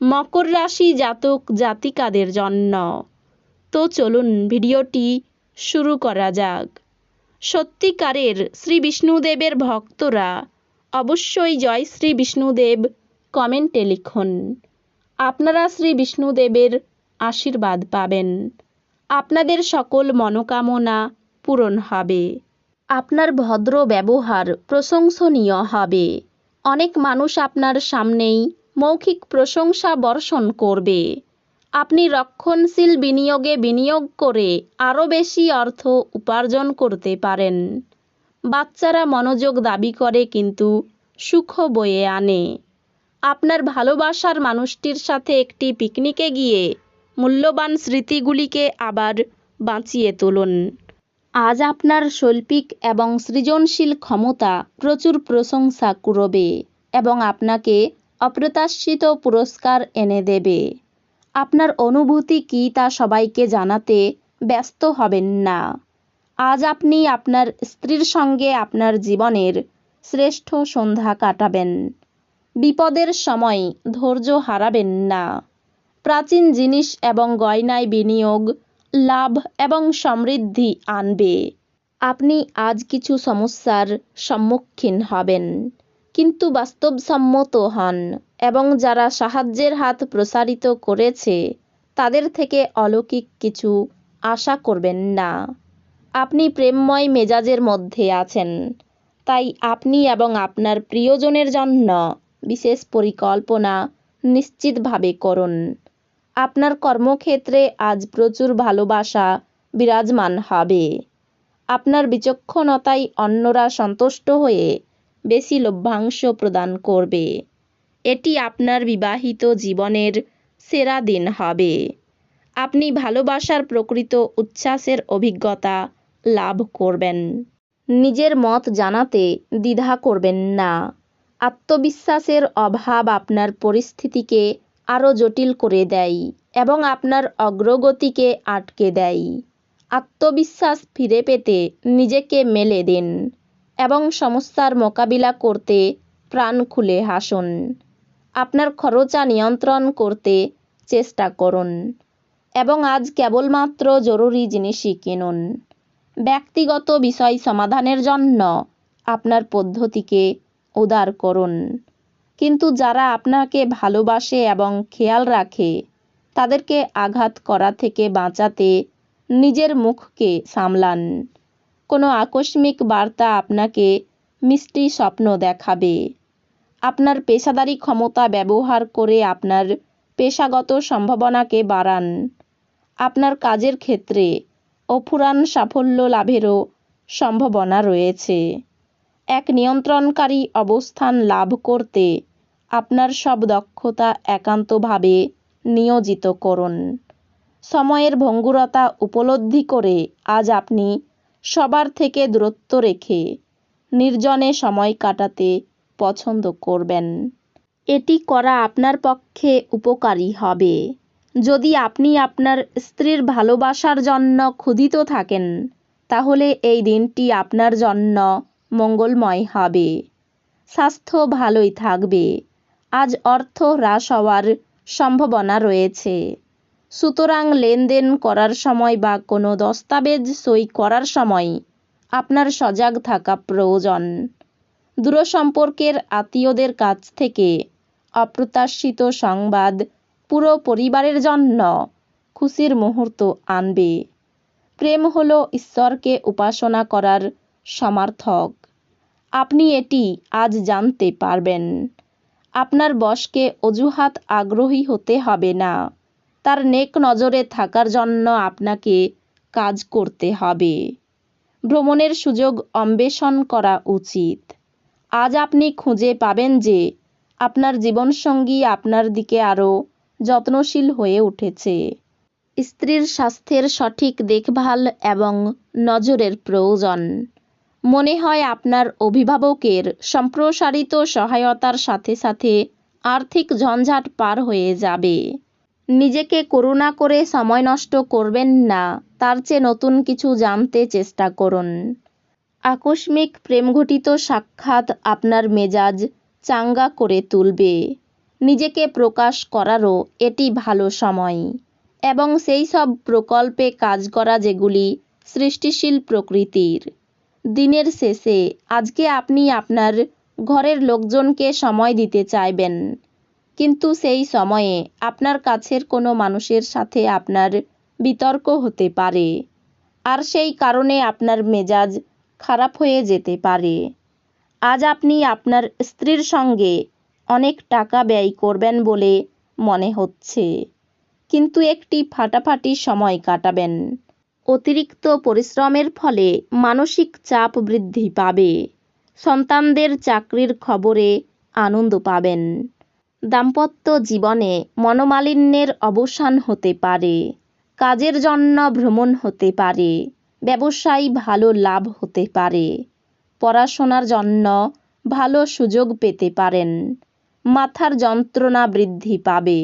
মকর রাশি জাতক জাতিকাদের জন্য। তো চলুন ভিডিওটি শুরু করা যাক। সত্যিকারের শ্রী বিষ্ণুদেবের ভক্তরা অবশ্যই জয় শ্রী বিষ্ণুদেব কমেন্টে লিখুন। আপনারা শ্রী বিষ্ণুদেবের আশীর্বাদ পাবেন। আপনাদের সকল মনোকামনা পূরণ হবে। আপনার ভদ্র ব্যবহার প্রশংসনীয় হবে। অনেক মানুষ আপনার সামনেই মৌখিক প্রশংসা বর্ষণ করবে। আপনি রক্ষণশীল বিনিয়োগে বিনিয়োগ করে আরও বেশি অর্থ উপার্জন করতে পারেন। বাচ্চারা মনোযোগ দাবি করে কিন্তু সুখ বয়ে আনে। আপনার ভালোবাসার মানুষটির সাথে একটি পিকনিকে গিয়ে মূল্যবান স্মৃতিগুলিকে আবার বাঁচিয়ে তুলুন। আজ আপনার শৈল্পিক এবং সৃজনশীল ক্ষমতা প্রচুর প্রশংসা কুড়বে এবং আপনাকে অপ্রত্যাশিত পুরস্কার এনে দেবে। আপনার অনুভূতি কী তা সবাইকে জানাতে ব্যস্ত হবেন না। আজ আপনি আপনার স্ত্রীর সঙ্গে আপনার জীবনের শ্রেষ্ঠ সন্ধ্যা কাটাবেন। বিপদের সময় ধৈর্য হারাবেন না। প্রাচীন জিনিস এবং গয়নায় বিনিয়োগ, লাভ এবং সমৃদ্ধি আনবে। আপনি আজ কিছু সমস্যার সম্মুখীন হবেন। কিন্তু বাস্তবসম্মত হন এবং যারা সাহায্যের হাত প্রসারিত করেছে, তাদের থেকে অলৌকিক কিছু আশা করবেন না। আপনি প্রেমময় মেজাজের মধ্যে আছেন। তাই আপনি এবং আপনার প্রিয়জনের জন্য বিশেষ পরিকল্পনা নিশ্চিতভাবে করুন। আপনার কর্মক্ষেত্রে আজ প্রচুর ভালোবাসা বিরাজমান হবে। আপনার বিচক্ষণতায় অন্যরা সন্তুষ্ট হয়ে বেশি লভ্যাংশ প্রদান করবে। এটি আপনার বিবাহিত জীবনের সেরা দিন হবে। আপনি ভালোবাসার প্রকৃত উচ্ছ্বাসের অভিজ্ঞতা লাভ করবেন। নিজের মত জানাতে দ্বিধা করবেন না। আত্মবিশ্বাসের অভাব আপনার পরিস্থিতিকে আরও জটিল করে দেয় এবং আপনার অগ্রগতিকে আটকে দেয়। আত্মবিশ্বাস ফিরে পেতে নিজেকে মেলে দিন। এবং সমস্যার মোকাবিলা করতে প্রাণ খুলে হাসুন। আপনার খরচা নিয়ন্ত্রণ করতে চেষ্টা করুন এবং আজ কেবলমাত্র জরুরি জিনিসই কিনুন। ব্যক্তিগত বিষয় সমাধানের জন্য আপনার পদ্ধতিকে উদার করুন। কিন্তু যারা আপনাকে ভালোবাসে এবং খেয়াল রাখে, তাদেরকে আঘাত করা থেকে বাঁচাতে নিজের মুখকে সামলান। কোনো আকস্মিক বার্তা আপনাকে মিষ্টি স্বপ্ন দেখাবে। আপনার পেশাদারি ক্ষমতা ব্যবহার করে আপনার পেশাগত সম্ভাবনাকে বাড়ান। আপনার কাজের ক্ষেত্রে অফুরান সাফল্য লাভেরও সম্ভাবনা রয়েছে। এক নিয়ন্ত্রণকারী অবস্থান লাভ করতে আপনার সব দক্ষতা একান্তভাবে নিয়োজিত করুন। সময়ের ভঙ্গুরতা উপলব্ধি করে আজ আপনি সবার থেকে দূরত্ব রেখে নির্জনে সময় কাটাতে পছন্দ করবেন। এটি করা আপনার পক্ষে উপকারী হবে। যদি আপনি আপনার স্ত্রীর ভালোবাসার জন্য ক্ষুধিত থাকেন, তাহলে এই দিনটি আপনার জন্য মঙ্গলময় হবে। স্বাস্থ্য ভালোই থাকবে। আজ অর্থ হ্রাস হওয়ার সম্ভাবনা রয়েছে। সুতরাং লেনদেন করার সময় বা কোনো দস্তাবেজ সই করার সময় আপনার সজাগ থাকা প্রয়োজন। দূরসম্পর্কের আত্মীয়দের কাছ থেকে অপ্রত্যাশিত সংবাদ পুরো পরিবারের জন্য খুশির মুহূর্ত আনবে। প্রেম হলো ঈশ্বরকে উপাসনা করার সমার্থক। আপনি এটি আজ জানতে পারবেন। আপনার বসকে অজুহাত আগ্রহী হতে হবে না। তার নেক নজরে থাকার জন্য আপনাকে কাজ করতে হবে। ভ্রমণের সুযোগ অন্বেষণ করা উচিত। আজ আপনি খুঁজে পাবেন যে আপনার জীবনসঙ্গী আপনার দিকে আরও যত্নশীল হয়ে উঠেছে। স্ত্রীর স্বাস্থ্যের সঠিক দেখভাল এবং নজরের প্রয়োজন। মনে হয় আপনার অভিভাবকের সম্প্রসারিত সহায়তার সাথে সাথে আর্থিক ঝঞ্ঝাট পার হয়ে যাবে। নিজেকে করুণা করে সময় নষ্ট করবেন না, তার চেয়ে নতুন কিছু জানতে চেষ্টা করুন। আকস্মিক প্রেমঘটিত সাক্ষাৎ আপনার মেজাজ চাঙ্গা করে তুলবে। নিজেকে প্রকাশ করারও এটি ভালো সময়। এবং সেই সব প্রকল্পে কাজ করা যেগুলি সৃষ্টিশীল প্রকৃতির। দিনের শেষে আজকে আপনি আপনার ঘরের লোকজনকে সময় দিতে চাইবেন। কিন্তু সেই সময়ে আপনার কাছের কোনো মানুষের সাথে আপনার বিতর্ক হতে পারে। আর সেই কারণে আপনার মেজাজ খারাপ হয়ে যেতে পারে। আজ আপনি আপনার স্ত্রীর সঙ্গে অনেক টাকা ব্যয় করবেন বলে মনে হচ্ছে। কিন্তু একটি ফাটাফাটি সময় কাটাবেন। অতিরিক্ত পরিশ্রমের ফলে মানসিক চাপ বৃদ্ধি পাবে। সন্তানদের চাকরির খবরে আনন্দ পাবেন। দাম্পত্য জীবনে মনোমালিন্যের অবসান হতে পারে। কাজের জন্য ভ্রমণ হতে পারে। ব্যবসায় ভালো লাভ হতে পারে। পড়াশোনার জন্য ভালো সুযোগ পেতে পারেন। মাথার যন্ত্রণা বৃদ্ধি পাবে।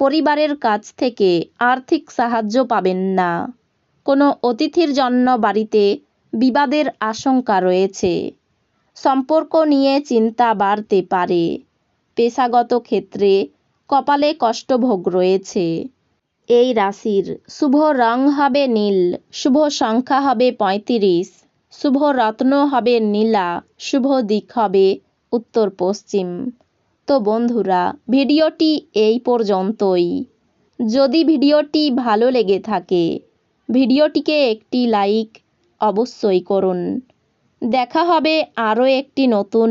পরিবারের কাছ থেকে আর্থিক সাহায্য পাবেন না। কোনো অতিথির জন্য বাড়িতে বিবাদের আশঙ্কা রয়েছে। সম্পর্ক নিয়ে চিন্তা বাড়তে পারে। পেশাগত ক্ষেত্রে কপালে কষ্টভোগ রয়েছে। এই রাশির শুভ রং হবে নীল, শুভ সংখ্যা হবে পঁয়ত্রিশ, শুভ রত্ন হবে নীলা, শুভ দিক হবে উত্তর পশ্চিম। তো বন্ধুরা, ভিডিওটি এই পর্যন্তই। যদি ভিডিওটি ভালো লেগে থাকে, ভিডিওটিকে একটি লাইক অবশ্যই করুন। দেখা হবে আরও একটি নতুন